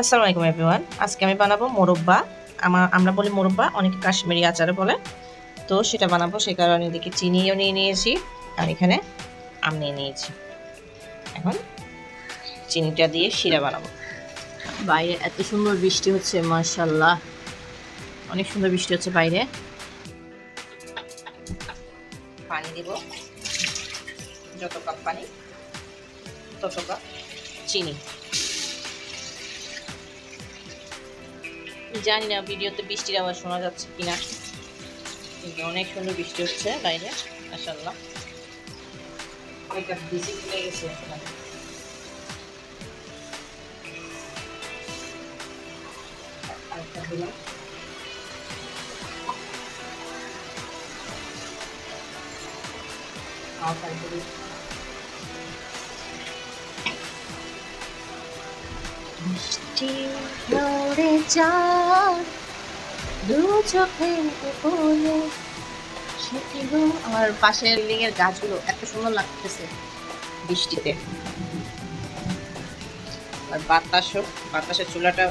আসসালামু আলাইকুম এভরিওয়ান। আজকে আমি বানাবো মোরব্বা। আমার আমরা বলি মোরব্বা, অনেকে কাশ্মীরি আচারে বলে। তো সেটা বানাবো, সে কারণে এদিকে চিনিও নিয়ে নিয়েছি, আর এখানে আম নিয়ে নিয়েছি। এখন চিনিটা দিয়ে শিরা বানাবো। বাইরে এত সুন্দর বৃষ্টি হচ্ছে মাশাল্লাহ অনেক সুন্দর বৃষ্টি হচ্ছে বাইরে। পানি দিব। যত কাপ পানি, তত কাপ চিনি। জানি না, ভিডিওতে বৃষ্টির আওয়াজ শোনা যাচ্ছে কিনা। কিন্তু অনেক সুন্দর বৃষ্টি হচ্ছে বাইরে মাসাল্লাহ তারপরে বৃষ্টি ঝরে যায় দু চোখে সেটিগুলো আমার পাশের বিল্ডিং এর গাছগুলো এত সুন্দর লাগতেছে বৃষ্টিতে। আর বাতাসও, বাতাসের চুলাটা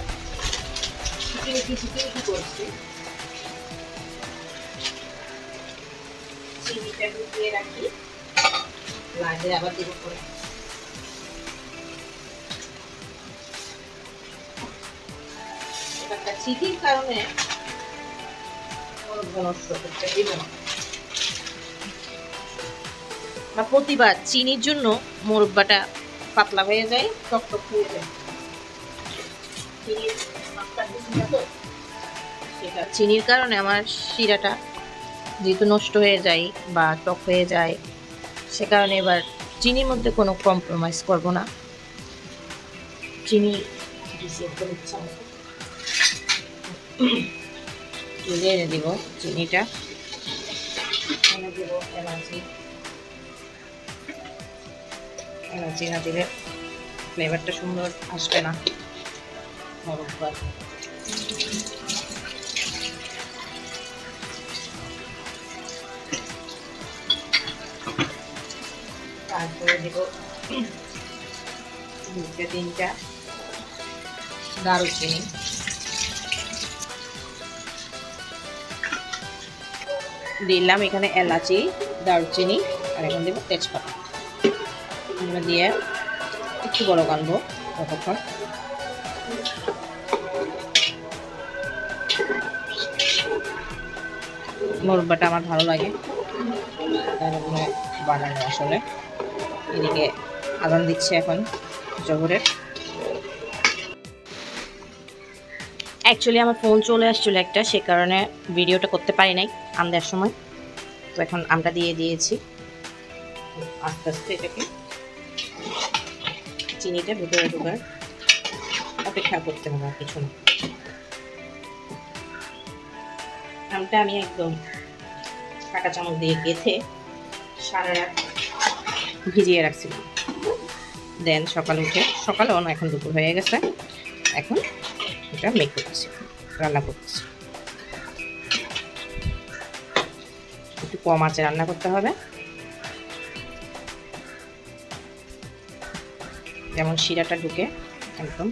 ঝিকিমিকি ঝিকিমিকি করছে। চিনিটা ঢুকিয়ে রাখি লাগে আবার দিব করে চিঠির কারণে প্রতিবার চিনির জন্য মোরব্বাটা পাতলা হয়ে যায় টক টক হয়ে যায়। চিনির কারণে আমার শিরাটা যেহেতু নষ্ট হয়ে যায় বা টক হয়ে যায়, সে কারণে এবার চিনির মধ্যে কোনো কম্প্রোমাইজ করব না। চিনি ইচ্ছা তুলে এনে দিব চিনিটা। এনে দিব এলাচি। এলাচি না দিলে ফ্লেভারটা সুন্দর আসবে না। মরব্বার তারপরে দিব তিনটা দারুচিনি। দিলাম এখানে এলাচি, দারুচিনি, আর এখন দেবো তেজপাতা। এগুলো দিয়ে একটু বড় কানবো ততক্ষণ। মুরব্বাটা আমার ভালো লাগে। বানানো আসলে। এদিকে আদান দিচ্ছে এখন জহরের। অ্যাকচুয়ালি আমার ফোন চলে আসছিল একটা, সে কারণে ভিডিওটা করতে পারি নাই আম দেওয়ার সময়। তো এখন আমটা দিয়ে দিয়েছি। আস্তে আস্তে এটাকে চিনিটা ভেতরে ঢোকার অপেক্ষা করতে হবে আর কিছু না। আমটা আমি একদম কাঁটা চামচ দিয়ে গেঁথে সারা রাত ভিজিয়ে রাখছিলাম। দেন সকালে উঠে সকালেও না এখন দুপুর হয়ে গেছে। এখন এটা মেক করতেছি, রান্না করতেছি। একটু কম আঁচে রান্না করতে হবে। যেমন শিরাটা ঢুকে, একদম।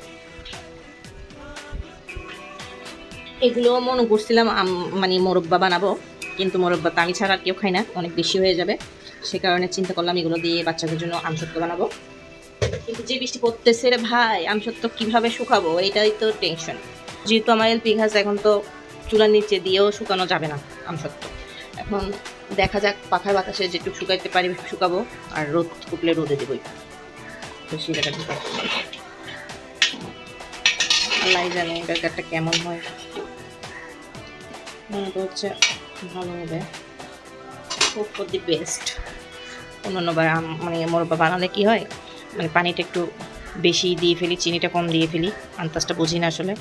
এগুলো মনে করছিলাম মানে মোরব্বা বানাবো, কিন্তু মোরব্বা তো আমি ছাড়া আর কেউ খাই না, অনেক বেশি হয়ে যাবে। সে কারণে চিন্তা করলাম এগুলো দিয়ে বাচ্চাদের জন্য আমসত্ব বানাবো। কিন্তু যে বৃষ্টি পড়তেছে, রে ভাই আমসত্ব কীভাবে শুকাবো? এটাই তো টেনশন যেহেতু আমার এলপি ঘাস এখন তো চুলার নিচে দিয়েও শুকানো যাবে না আমসত্ব এখন দেখা যাক, পাখার বাতাসে যেটুকু শুকাইতে পারি শুকাবো, আর রোদ উঠলে রোদে দেবই তো সেটা ঢুকাবো আল্লাহ জানে ব্যাপারটা কেমন হয়। মনে হচ্ছে ভালো হবে। খুব দি বেস্ট অন্যান্যবার আম- মানে মোরব্বা বানালে কি হয়? মানে পানিটা একটু বেশি দিয়ে ফেলি, চিনিটা কম দিয়ে ফেলি, আন্দাজটা বুঝি না আসলে।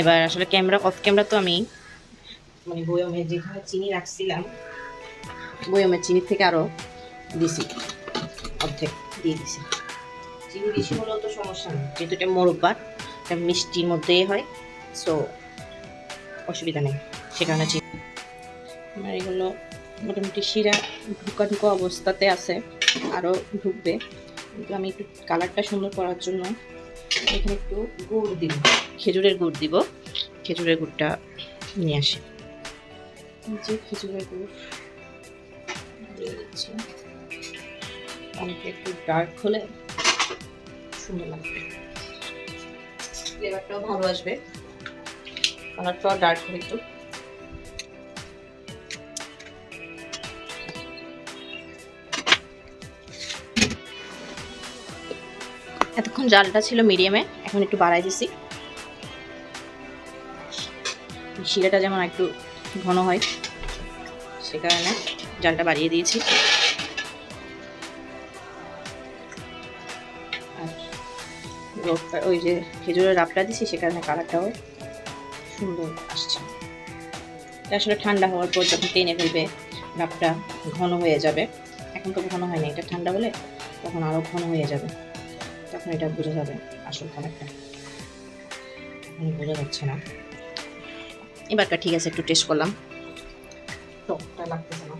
এবার আসলে ক্যামেরা অফ ক্যামেরা তো আমি মানে বয়মে যেখানে চিনি রাখছিলাম বয়মের চিনির থেকে আরও দিছি, অর্ধেক দিয়ে দিছি। চিনি বেশি হলেও তো সমস্যা নেই, যেহেতু এটা মোরব্বা এটা মিষ্টির মধ্যেই হয় সো অসুবিধা নেই, সে কারণে চিনি। আমার এগুলো মোটামুটি শিরা ঢুকা ঢুকা অবস্থাতে আছে আরও ঢুকবে। কিন্তু আমি একটু কালারটা সুন্দর করার জন্য এখানে একটু গুড় দিব। খেজুরের গুড় দিব। খেজুরের গুড়টা নিয়ে আসি। যে খেজুরের গুড় দিয়ে দিচ্ছি। অনেকটা একটু ডার্ক হলে সুন্দর লাগবে। ফ্লেভারটাও ভালো আসবে। কালারটাও ডার্ক হবে একটু। এতক্ষণ জালটা ছিল মিডিয়ামে এখন একটু বাড়াই দিছি। শিরাটা যেমন একটু ঘন হয়, সে কারণে জালটা বাড়িয়ে দিয়েছি। ওই যে খেজুরের রাবটা দিছি, সে কারণে কালারটাও সুন্দর আসছে। আসলে ঠান্ডা হওয়ার পর যখন টেনে ফেলবে রাবটা ঘন হয়ে যাবে। এখন তো ঘন হয়নি, এটা ঠান্ডা হলে তখন আরও ঘন হয়ে যাবে। তখন এটা বোঝা যাবে আসল কালারটা এখন বোঝা যাচ্ছে না। এবারটা ঠিক আছে একটু টেস্ট করলাম। টকটা লাগতেছে না।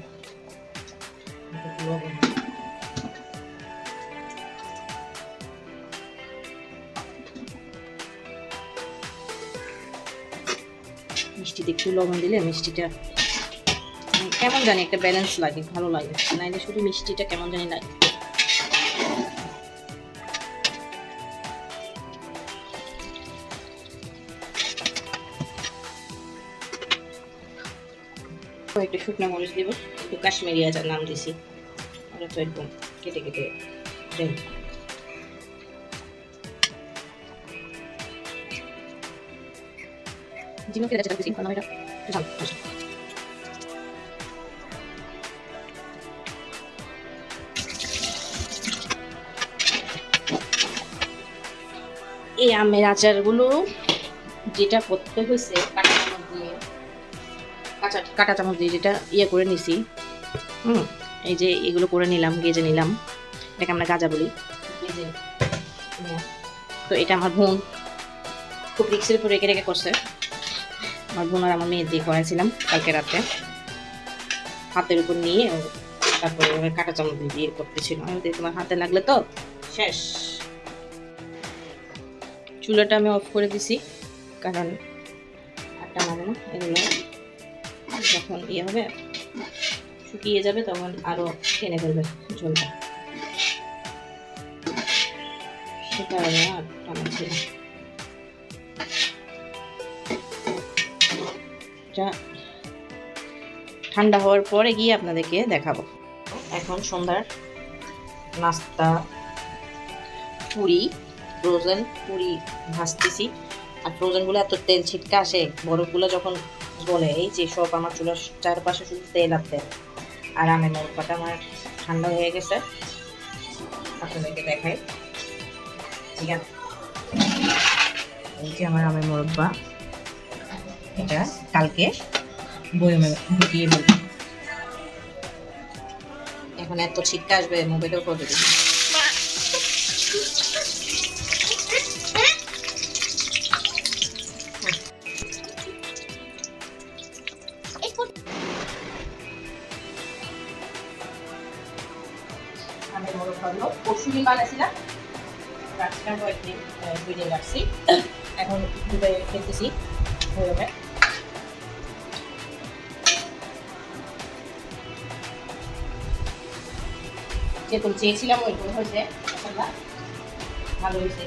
মিষ্টিতে একটু লবণ দিলে মিষ্টিটা কেমন জানি একটা ব্যালেন্স লাগে ভালো লাগে। নাইলে শুধু মিষ্টিটা কেমন জানি লাগে। কয়েকটা শুকনো মরিচ দিব। একটু কাশ্মীরি আচার নাম দিছি। ওটা তো একদম কেটে কেটে দেন। জিনো কেটে আচার দিছি এই আমের আচারগুলো যেটা করতে হয়েছে কাঁটা চামচ দিয়ে যেটা ইয়ে করে নিছি। হুম। এই যে এগুলো করে নিলাম গেজে নিলাম। এটাকে আমরা গাজা বলি। গেজে। তো এটা আমার বোন খুব রিক্সের উপর রেখে রেখে করছে। আমার বোন আর আমার মেয়ের দিয়ে করেছিলাম কালকে রাতে। হাতের উপর নিয়ে তারপরে কাঁটা চামচ দিয়ে দিয়ে করতেছিল। আমি তোমার হাতে লাগলে তো? শেষ। চুলাটা আমি অফ করে দিছি কারণ আটটা মারে না এগুলো যখন ইয়ে হবে, শুকিয়ে যাবে তখন আরও টেনে ফেলবে ঝোলটা ঠান্ডা হওয়ার পরে গিয়ে আপনাদেরকে দেখাবো। এখন সন্ধ্যার নাস্তা, পুরি ফ্রোজেন পুরি ভাজতেছি। আর ফ্রোজেনগুলো এত তেল ছিটকা আসে, বরফগুলো যখন বলে, এই যে সব আমার চুলার চারপাশে শুধু তেল আর তেল। আর আমের মোরব্বাটা আমার ঠান্ডা হয়ে গেছে। আপনাদেরকে দেখাই। ঠিক আছে? এই যে আমার আমের মোরব্বা। এটা কালকে বয়মে ঢুকিয়ে দেব এখন এত ছিটকা আসবে মোবাইলেও করে আমি বড় ভাবলো পরশু দিন বানাইছিলাম দুই দিন রাখছি এখন দুবাই খেলতেছি ওইভাবে যেরকম চেয়েছিলাম ওইরকম হয়েছে। ভালো হয়েছে